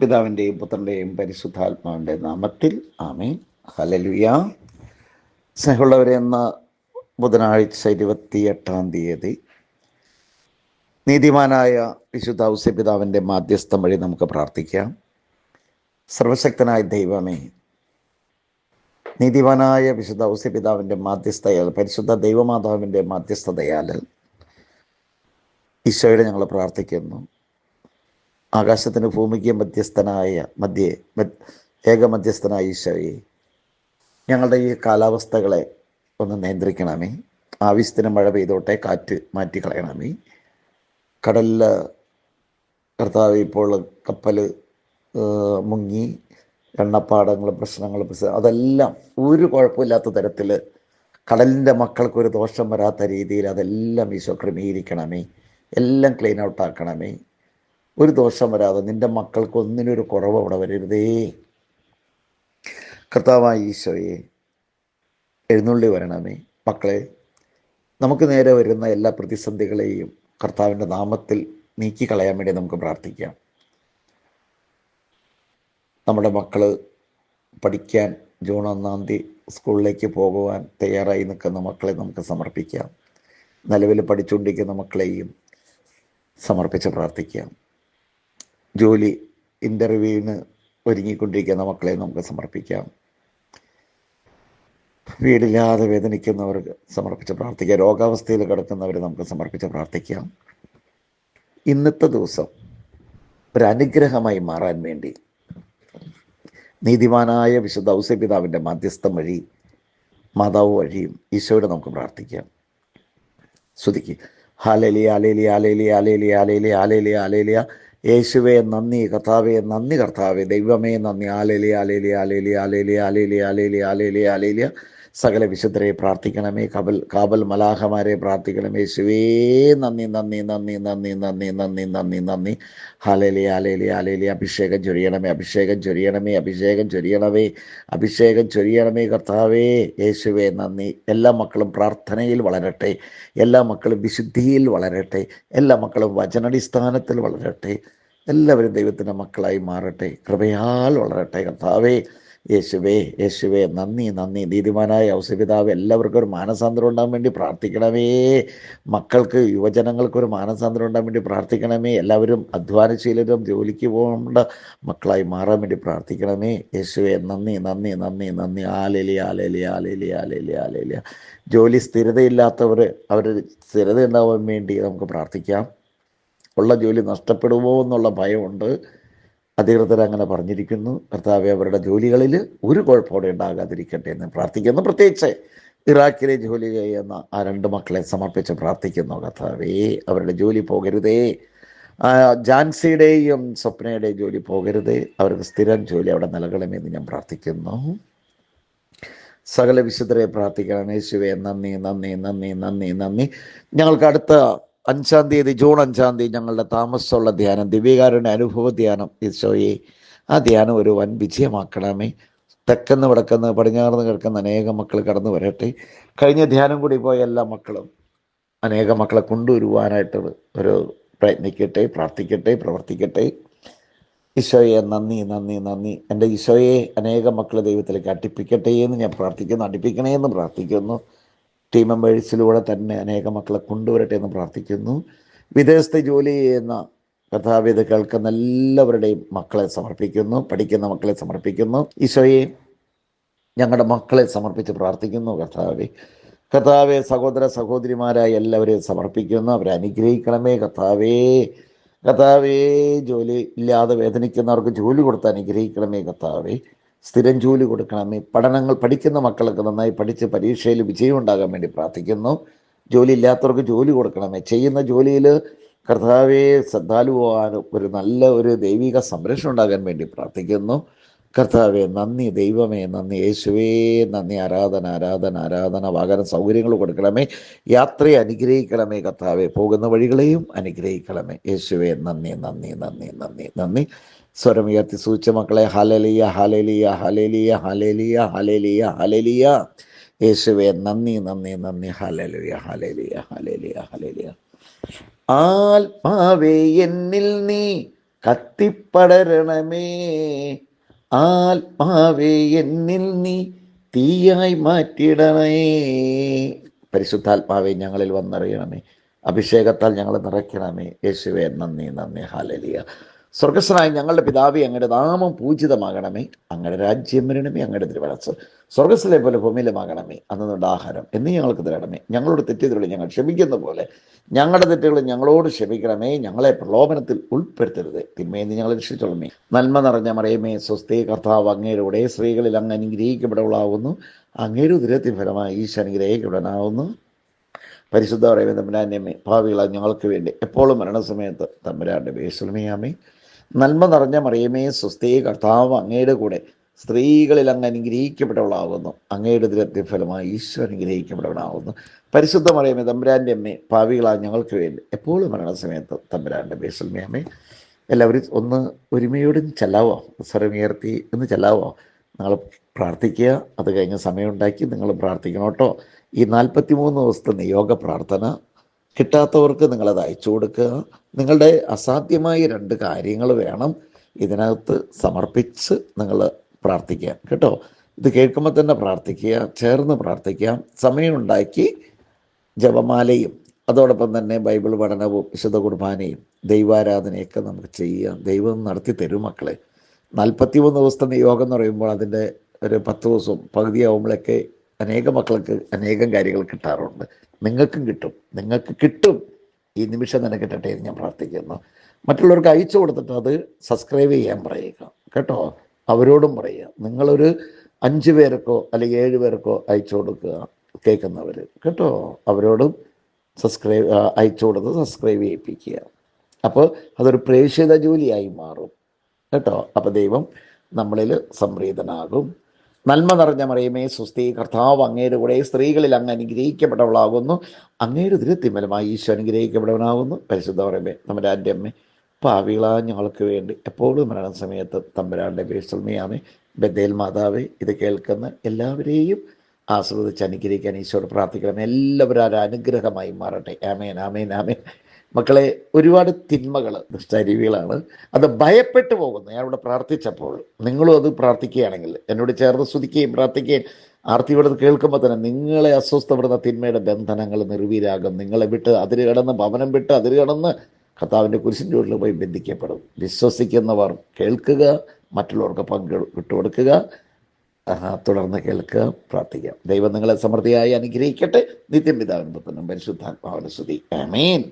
പിതാവിന്റെയും പുത്രന്റെയും പരിശുദ്ധാത്മാവിന്റെ നാമത്തിൽ ആമേൻ. ഹലലുയ സ്നേഹമുള്ളവരെ എന്ന ബുധനാഴ്ച ഇരുപത്തി എട്ടാം തീയതി നീതിമാനായ വിശുദ്ധ ഔസ്യപിതാവിന്റെ മാധ്യസ്ഥം വഴി നമുക്ക് പ്രാർത്ഥിക്കാം. സർവശക്തനായ ദൈവമേ നീതിവാനായ വിശുദ്ധ ഔസ്യപിതാവിന്റെ മാധ്യസ്ഥയാൽ പരിശുദ്ധ ദൈവമാതാവിന്റെ മാധ്യസ്ഥതയാൽ ഈശോയുടെ ഞങ്ങൾ പ്രാർത്ഥിക്കുന്നു. ആകാശത്തിന് ഭൂമിക്ക് മധ്യസ്ഥനായ മധ്യേ ഏക മധ്യസ്ഥനായ ഈശോയെ ഞങ്ങളുടെ ഈ കാലാവസ്ഥകളെ ഒന്ന് നിയന്ത്രിക്കണമേ. ആവശ്യത്തിന് മഴ പെയ്തോട്ടെ കാറ്റ് മാറ്റി കളയണമേ. കടലിൽ കർത്താവ് ഇപ്പോൾ കപ്പൽ മുങ്ങി എണ്ണപ്പാടങ്ങൾ പ്രശ്നങ്ങൾ അതെല്ലാം ഒരു കുഴപ്പമില്ലാത്ത തരത്തിൽ കടലിന്റെ മക്കൾക്ക് ഒരു ദോഷം വരാത്ത രീതിയിൽ അതെല്ലാം ഈശോ ക്രമീകരിക്കണമേ. എല്ലാം ക്ലീൻ ഔട്ട് ആക്കണമേ ഒരു ദോഷം വരാതെ നിന്റെ മക്കൾക്ക് ഒന്നിനൊരു കുറവ് അവിടെ വരരുതേ. കർത്താവായ ഈശോയെ എഴുന്നള്ളി വരണമേ. മക്കളെ നമുക്ക് നേരെ വരുന്ന എല്ലാ പ്രതിസന്ധികളെയും കർത്താവിന്റെ നാമത്തിൽ നീക്കിക്കളയാൻ വേണ്ടി നമുക്ക് പ്രാർത്ഥിക്കാം. നമ്മുടെ മക്കൾ പഠിക്കാൻ ജൂൺ ഒന്നാം തീയതി സ്കൂളിലേക്ക് പോകുവാൻ തയ്യാറായി നിൽക്കുന്ന മക്കളെ നമുക്ക് സമർപ്പിക്കാം. നിലവിൽ പഠിച്ചുകൊണ്ടിരിക്കുന്ന മക്കളെയും സമർപ്പിച്ച് പ്രാർത്ഥിക്കാം. ജോലി ഇന്റർവ്യൂവിന് ഒരുങ്ങിക്കൊണ്ടിരിക്കുന്ന മക്കളെ നമുക്ക് സമർപ്പിക്കാം. വീടില്ലാതെ വേദനിക്കുന്നവർക്ക് സമർപ്പിച്ച് പ്രാർത്ഥിക്കാം. രോഗാവസ്ഥയിൽ കിടക്കുന്നവരെ നമുക്ക് സമർപ്പിച്ച് പ്രാർത്ഥിക്കാം. ഇന്നത്തെ ദിവസം ഒരു അനുഗ്രഹമായി മാറാൻ വേണ്ടി നീതിമാനായ വിശുദ്ധ ഔസ്യപിതാവിന്റെ മധ്യസ്ഥം വഴി മാതാവ് വഴിയും ഈശോയോട് നമുക്ക് പ്രാർത്ഥിക്കാം. ശ്രുതിക്ക്. ഹാലേലി ആലേലി ആലേലി ആലേലി ആലേലി ആലേലി ആലേലിയ യേശുവെ നന്ദി കർത്താവേ നന്ദി കർത്താവേ. ദൈവമേ നന്ദി. ആലേലി ആലേലി ആലേലി ആലേലി ആലേലി ആലേലി ആലേലി ആലേലിയ സകല വിശുദ്ധരെ പ്രാർത്ഥിക്കണമേ. കബൽ കാബൽ മലാഹമാരെ പ്രാർത്ഥിക്കണമേ. യേശുവേ നന്ദി നന്ദി നന്ദി നന്ദി നന്ദി നന്ദി നന്ദി നന്ദി. ഹാലേലി ആലേലി ആലേലി അഭിഷേകം ചൊരിയണമേ അഭിഷേകം ചൊരിയണമേ അഭിഷേകം ചൊരിയണമേ അഭിഷേകം ചൊരിയണമേ കർത്താവേ. യേശുവേ നന്ദി. എല്ലാ മക്കളും പ്രാർത്ഥനയിൽ വളരട്ടെ. എല്ലാ മക്കളും വിശുദ്ധിയിൽ വളരട്ടെ. എല്ലാ മക്കളും വചനടിസ്ഥാനത്തിൽ വളരട്ടെ. എല്ലാവരും ദൈവത്തിന്റെ മക്കളായി മാറട്ടെ. കൃപയാൽ വളരട്ടെ. കർത്താവേ യേശുവേ യേശുവേ നന്ദി നന്ദി. നീതിമാനായ ഔസപിതാവ് എല്ലാവർക്കും ഒരു മാനസാന്തരം ഉണ്ടാകാൻ വേണ്ടി പ്രാർത്ഥിക്കണമേ. മക്കൾക്ക് യുവജനങ്ങൾക്ക് ഒരു മാനസാന്തരം ഉണ്ടാകാൻ വേണ്ടി പ്രാർത്ഥിക്കണമേ. എല്ലാവരും അധ്വാനശീലരും ജോലിക്ക് പോകേണ്ട മക്കളായി മാറാൻ വേണ്ടി പ്രാർത്ഥിക്കണമേ. യേശുവേ നന്ദി നന്ദി നന്ദി നന്ദി. ആലേലി ആലേലി ആലേലി ആലേലി ആലേലി ജോലി സ്ഥിരതയില്ലാത്തവർ അവർ സ്ഥിരത ഉണ്ടാവാൻ വേണ്ടി നമുക്ക് പ്രാർത്ഥിക്കാം. ഉള്ള ജോലി നഷ്ടപ്പെടുമോ എന്നുള്ള ഭയമുണ്ട്. അധികൃതർ അങ്ങനെ പറഞ്ഞിരിക്കുന്നു. കർത്താവെ അവരുടെ ജോലികളിൽ ഒരു കുഴപ്പമോടെ ഉണ്ടാകാതിരിക്കട്ടെ എന്ന് പ്രാർത്ഥിക്കുന്നു. പ്രത്യേകിച്ച് ഇറാഖിലെ ജോലി ചെയ്യുന്ന ആ രണ്ട് മക്കളെ സമർപ്പിച്ച് പ്രാർത്ഥിക്കുന്നു കർത്താവേ. അവരുടെ ജോലി പോകരുതേ. ജാൻസിയുടെയും സ്വപ്നയുടെയും ജോലി പോകരുതേ. അവർക്ക് സ്ഥിരം ജോലി അവിടെ നൽകണമെന്ന് ഞാൻ പ്രാർത്ഥിക്കുന്നു. സകല വിശുദ്ധരെ പ്രാർത്ഥിക്കണം. യേശുവെ നന്ദി നന്ദി നന്ദി നന്ദി നന്ദി. ഞങ്ങൾക്ക് അടുത്ത അഞ്ചാം തീയതി ജൂൺ അഞ്ചാം തീയതി ഞങ്ങളുടെ താമസമുള്ള ധ്യാനം ദിവ്യകാരുടെ അനുഭവ ധ്യാനം. ഈശോയെ ആ ധ്യാനം ഒരു വൻ വിജയമാക്കണമേ. തെക്കെന്ന് വടക്കെന്ന് പടിഞ്ഞാറുന്ന് കിടക്കുന്ന അനേകം മക്കൾ കടന്നു വരട്ടെ. കഴിഞ്ഞ ധ്യാനം കൂടി പോയ എല്ലാ മക്കളും അനേകം മക്കളെ കൊണ്ടുവരുവാനായിട്ട് ഒരു പ്രയത്നിക്കട്ടെ പ്രാർത്ഥിക്കട്ടെ പ്രവർത്തിക്കട്ടെ. ഈശോയെ നന്ദി നന്ദി നന്ദി. എന്റെ ഈശോയെ അനേകം മക്കളെ ദൈവത്തിലേക്ക് അട്ടിപ്പിക്കട്ടെ എന്ന് ഞാൻ പ്രാർത്ഥിക്കുന്നു അടിപ്പിക്കണേ എന്ന് പ്രാർത്ഥിക്കുന്നു. ടീം മെമ്പേഴ്സിലൂടെ തന്നെ അനേക മക്കളെ കൊണ്ടുവരട്ടെ എന്ന് പ്രാർത്ഥിക്കുന്നു. വിദേശത്ത് ജോലി ചെയ്യുന്ന കഥാവിധ കേൾക്കുന്ന എല്ലാവരുടെയും മക്കളെ സമർപ്പിക്കുന്നു പഠിക്കുന്ന മക്കളെ സമർപ്പിക്കുന്നു. ഈശോയെ ഞങ്ങളുടെ മക്കളെ സമർപ്പിച്ച് പ്രാർത്ഥിക്കുന്നു കർത്താവെ. കർത്താവെ സഹോദര സഹോദരിമാരായ എല്ലാവരെയും സമർപ്പിക്കുന്നു. അവരെ അനുഗ്രഹിക്കണമേ കർത്താവേ. കർത്താവേ ജോലി ഇല്ലാതെ വേദനിക്കുന്നവർക്ക് ജോലി കൊടുത്ത് അനുഗ്രഹിക്കണമേ കർത്താവേ. സ്ഥിരം ജോലി കൊടുക്കണമേ പഠനങ്ങൾ പഠിക്കുന്ന മക്കളൊക്കെ നന്നായി പഠിച്ച് പരീക്ഷയിൽ വിജയം ഉണ്ടാകാൻ വേണ്ടി പ്രാർത്ഥിക്കുന്നു. ജോലി ഇല്ലാത്തവർക്ക് ജോലി കൊടുക്കണമേ. ചെയ്യുന്ന ജോലിയിൽ കർത്താവെ ശ്രദ്ധാലുവാനും ഒരു നല്ല ഒരു ദൈവിക സംരക്ഷണം ഉണ്ടാകാൻ വേണ്ടി പ്രാർത്ഥിക്കുന്നു. കർത്താവെ നന്ദി ദൈവമേ നന്ദി യേശുവേ നന്ദി ആരാധന ആരാധന ആരാധന വാഹന സൗകര്യങ്ങൾ കൊടുക്കണമേ യാത്രയെ അനുഗ്രഹിക്കണമേ കർത്താവെ പോകുന്ന വഴികളെയും അനുഗ്രഹിക്കണമേ. യേശുവേ നന്ദി നന്ദി നന്ദി നന്ദി നന്ദി. സ്വരമുയർത്തി സൂചിച്ച മക്കളെ ഹലലിയ ഹലലിയ ഹലലിയ ഹലലിയ ഹലലിയ ഹലലിയ യേശുവേ നന്ദി നന്ദി നന്ദി ഹലലിയ ഹലലിയ ഹലലിയ ഹലലിയ ആത്മാവേ എന്നിൽ നീ കത്തിപ്പടരണമേ. ആത്മാവേ എന്നിൽ നീ തീയായി മാറ്റിയിടണേ പരിശുദ്ധാത്മാവെ ഞങ്ങളിൽ വന്നറിയണമേ. അഭിഷേകത്താൽ ഞങ്ങൾ നിറയ്ക്കണമേ. യേശുവേ നന്ദി നന്ദി. ഹാലലിയ സ്വർഗസ്വനായ ഞങ്ങളുടെ പിതാവി അങ്ങയുടെ നാമം പൂജിതമാകണമേ. അങ്ങയുടെ രാജ്യം വരണമേ അങ്ങയുടെ തിരുവനസ് സ്വർഗസ്സിലെ പോലെ ഭൂമിയിലുമാകണമേ. അന്നുള്ള ആഹാരം എന്ന് ഞങ്ങൾക്ക് തരണമേ. ഞങ്ങളുടെ തെറ്റിയതുള്ള ഞങ്ങൾ ക്ഷമിക്കുന്ന പോലെ ഞങ്ങളുടെ തെറ്റുകൾ ഞങ്ങളോട് ക്ഷമിക്കണമേ. ഞങ്ങളെ പ്രലോഭനത്തിൽ ഉൾപ്പെടുത്തരുത്. തിന്മയെന്ന് ഞങ്ങൾ രക്ഷിച്ചോളമേ നന്മ നിറഞ്ഞ മറിയമേ സ്വസ്തി കർത്താവ് അങ്ങയുടെ സ്ത്രീകളിൽ അങ്ങ് അനുഗ്രഹിക്കപ്പെടവളാവുന്നു. അങ്ങയുടെ ഉദരത്തിൻ ഫലമായി ഈശോ അനുഗ്രഹിക്കപ്പെടാനാവുന്നു. പരിശുദ്ധ പറയുന്ന തമ്പുരാന്റെമ്മേ ഭാവികളെ ഞങ്ങൾക്ക് വേണ്ടി എപ്പോഴും മരണസമയത്ത് തമ്പുരാന്റെ വേശ്വലമയാമേ നന്മ നിറഞ്ഞ മറിയമേ സ്വസ്തി കർത്താവ് അങ്ങയുടെ കൂടെ സ്ത്രീകളിൽ അങ്ങ് അനുഗ്രഹിക്കപ്പെട്ടവളാകുന്നു അങ്ങയുടെ ദുരത്തി ഫലമായി ഈശ്വരൻ അനുഗ്രഹിക്കപ്പെട്ടവനാകുന്നു പരിശുദ്ധ മറിയമേ തമ്പുരാന്റെ അമ്മേ ഭാവികളാ ഞങ്ങൾക്ക് വേണ്ടി എപ്പോഴും മരണസമയത്ത് തമ്പുരാന്റെ വേശ്വലമയാമേ എല്ലാവരും ഒന്ന് ഒരുമയോടും ചെല്ലാവോ? സ്വരമുയർത്തി ഒന്ന് ചെല്ലാവോ? നിങ്ങൾ പ്രാർത്ഥിക്കുക. അത് കഴിഞ്ഞ് സമയമുണ്ടാക്കി നിങ്ങൾ പ്രാർത്ഥിക്കണം കേട്ടോ. ഈ നാൽപ്പത്തി മൂന്ന് ദിവസത്തെ നിയോഗ പ്രാർത്ഥന കിട്ടാത്തവർക്ക് നിങ്ങളത് അയച്ചു കൊടുക്കുക. നിങ്ങളുടെ അസാധ്യമായ രണ്ട് കാര്യങ്ങൾ വേണം ഇതിനകത്ത് സമർപ്പിച്ച് നിങ്ങൾ പ്രാർത്ഥിക്കുക. കേട്ടോ? ഇത് കേൾക്കുമ്പോൾ തന്നെ പ്രാർത്ഥിക്കുക ചേർന്ന് പ്രാർത്ഥിക്കാം സമയമുണ്ടാക്കി ജപമാലയും അതോടൊപ്പം തന്നെ ബൈബിൾ പഠനവും വിശുദ്ധ കുർബാനയും ദൈവാരാധനയൊക്കെ നമുക്ക് ചെയ്യാം ദൈവം നടത്തി തരും മക്കളെ. നാൽപ്പത്തി മൂന്ന് ദിവസത്തെ നിയോഗം എന്ന് പറയുമ്പോൾ അതിന്റെ ഒരു പത്ത് ദിവസവും പകുതിയാവുമ്പോഴൊക്കെ അനേകം മക്കൾക്ക് അനേകം കാര്യങ്ങൾ കിട്ടാറുണ്ട്. നിങ്ങൾക്കും കിട്ടും. നിങ്ങൾക്ക് കിട്ടും. ഈ നിമിഷം തന്നെ കിട്ടട്ടെ എന്ന് ഞാൻ പ്രാർത്ഥിക്കുന്നു. മറ്റുള്ളവർക്ക് അയച്ചു കൊടുത്തിട്ട് അത് സബ്സ്ക്രൈബ് ചെയ്യാൻ പറയുക. കേട്ടോ? അവരോടും പറയുക. നിങ്ങളൊരു അഞ്ച് പേർക്കോ അല്ലെങ്കിൽ ഏഴ് പേർക്കോ അയച്ചു കൊടുക്കുക. കേൾക്കുന്നവർ കേട്ടോ? അവരോടും സബ്സ്ക്രൈബ് അയച്ചു കൊടുത്ത് സബ്സ്ക്രൈബ് ചെയ്യിപ്പിക്കുക. അപ്പോൾ അതൊരു പ്രേക്ഷിത ജോലിയായി മാറും. കേട്ടോ? അപ്പോൾ ദൈവം നമ്മളിൽ സംപ്രീതനാകും നന്മ നിറഞ്ഞ മറിയമേ സ്വസ്തി കർത്താവ് അങ്ങയുടെ കൂടെ സ്ത്രീകളിൽ അങ്ങ് അനുഗ്രഹിക്കപ്പെട്ടവളാകുന്നു. അങ്ങയുടെ തിരുത്തിമലമായി ഈശോ അനുഗ്രഹിക്കപ്പെട്ടവനാകുന്നു. പരിശുദ്ധ പറയുമ്പേ നമ്മുടെ ആന്റെ അമ്മ? പാവികളാ ഞങ്ങൾക്ക് വേണ്ടി എപ്പോഴും മരണ സമയത്ത് തമ്പുരാന്റെ പേശ്വൽമയാമേ ബദേൽ മാതാവേ ഇത് കേൾക്കുന്ന എല്ലാവരെയും ആസ്വദിച്ച് അനുഗ്രഹിക്കാൻ ഈശോട് പ്രാർത്ഥിക്കണം എല്ലാവരും അനുഗ്രഹമായി മാറട്ടെ. ആമേൻ ആമേൻ ആമേൻ. മക്കളെ ഒരുപാട് തിന്മകൾ ദുഷ്ടരീതികളാണ് അത് ഭയപ്പെട്ടു പോകുന്നു. ഞാനിവിടെ പ്രാർത്ഥിച്ചപ്പോൾ നിങ്ങളും അത് പ്രാർത്ഥിക്കുകയാണെങ്കിൽ എന്നോട് ചേർന്ന് സ്തുതിക്കുകയും പ്രാർത്ഥിക്കുകയും ആർത്തിയോട് കേൾക്കുമ്പോൾ തന്നെ നിങ്ങളെ അസ്വസ്ഥപ്പെടുന്ന തിന്മയുടെ ബന്ധനങ്ങൾ നിർവീരാകും നിങ്ങളെ വിട്ട് അതിര് കടന്ന് ഭവനം വിട്ട് അതിര് കടന്ന് കർത്താവിന്റെ കുരിശിന്റെ ഉള്ളിൽ പോയി ബന്ധിക്കപ്പെടും. വിശ്വസിക്കുന്നവർ കേൾക്കുക മറ്റുള്ളവർക്ക് പങ്ക് വിട്ടുകൊടുക്കുക. തുടർന്ന് കേൾക്കുക പ്രാർത്ഥിക്കാം ദൈവം നിങ്ങളെ സമൃദ്ധിയായി അനുഗ്രഹിക്കട്ടെ. നിത്യം പിതാവിനും പുത്രനും പരിശുദ്ധാത്മാവിന് സ്തുതി. ആമേൻ.